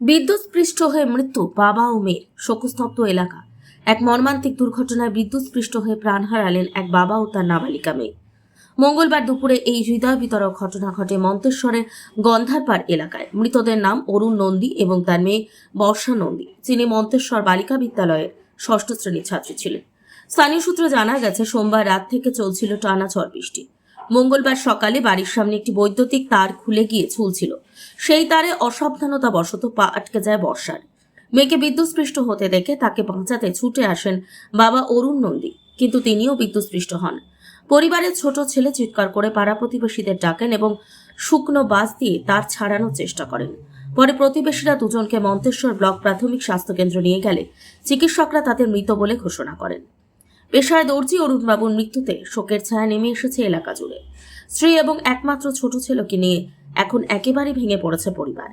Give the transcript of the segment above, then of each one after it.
বিদ্যুৎস্পৃষ্ট হয়ে মৃত্যু বাবা ও মেয়ের শোকস্তব্ধ এলাকা। এক মর্মান্তিক দুর্ঘটনায় বিদ্যুৎস্পৃষ্ট হয়ে প্রাণ হারালেন এক বাবা ও তার নাবালিকা মেয়ে। মঙ্গলবার দুপুরে এই হৃদয় বিতরক ঘটনা ঘটে মন্তেশ্বরের গন্ধারপাড় এলাকায়। মৃতদের নাম অরুণ নন্দী এবং তার মেয়ে বর্ষা নন্দী, যিনি মন্তেশ্বর বালিকা বিদ্যালয়ের ষষ্ঠ শ্রেণির ছাত্রী ছিলেন। স্থানীয় সূত্রে জানা গেছে, সোমবার রাত থেকে চলছিল টানা ঝড় বৃষ্টি। মঙ্গলবার সকালে বাড়ির সামনে একটি বৈদ্যুতিক তার খুলে গিয়ে ঝুলছিল। সেই তারে অসাবধানতা বশত পা আটকে যায় বর্ষার। মেয়েকে বিদ্যুৎস্পৃষ্ট হতে দেখে তাকে বাঁচাতে ছুটে আসেন বাবা অরুণ নন্দী, কিন্তু তিনিও বিদ্যুৎস্পৃষ্ট হন। পরিবারের ছোট ছেলে চিৎকার করে পাড়া প্রতিবেশীদের ডাকেন এবং শুকনো বাস দিয়ে তার ছাড়ানোর চেষ্টা করেন। পরে প্রতিবেশীরা দুজনকে মন্তেশ্বর ব্লক প্রাথমিক স্বাস্থ্যকেন্দ্র নিয়ে গেলে চিকিৎসকরা তাদের মৃত বলে ঘোষণা করেন। পেশায় দর্জি অরুণবাবুর মৃত্যুতে শোকের ছায়া নেমে এসেছে এলাকা জুড়ে। স্ত্রী এবং একমাত্র ছোট ছেলেকে নিয়ে এখন একেবারে ভেঙে পড়েছে পরিবার।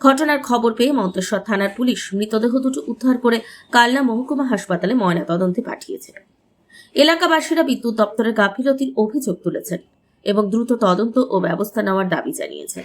ঘটনার খবর পেয়ে মন্তেশ্বর থানার পুলিশ মৃতদেহ দুটো উদ্ধার করে কালনা মহকুমা হাসপাতালে ময়নাতদন্তে পাঠিয়েছে। এলাকাবাসীরা বিদ্যুৎ দপ্তরের গাফিলতির অভিযোগ তুলেছেন এবং দ্রুত তদন্ত ও ব্যবস্থা নেওয়ার দাবি জানিয়েছেন।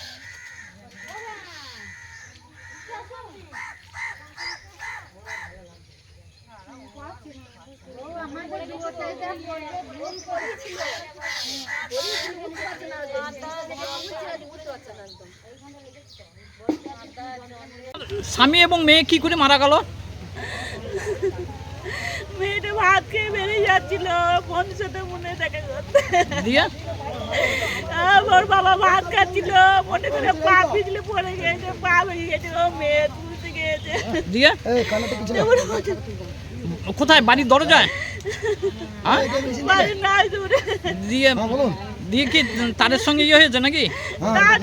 স্বামী এবং মেয়ে কি করে মারা গেল? মেয়েটা ভাত খেয়ে বেরিয়ে যাচ্ছিল বন্ধুর সাথে মনে দেখা করতে। দিয়ে? ওর বাবা ভাত খাচ্ছিল মনে করে পা পিছলে পড়ে গিয়েছে পা ভেঙে গেছে ও মেয়ে তুলতে গিয়েছে দিয়ে? কোথায়? বাড়ির দরজায়? দিয়ে দিয়ে কি তাদের সঙ্গে ইয়ে হয়েছে নাকি তার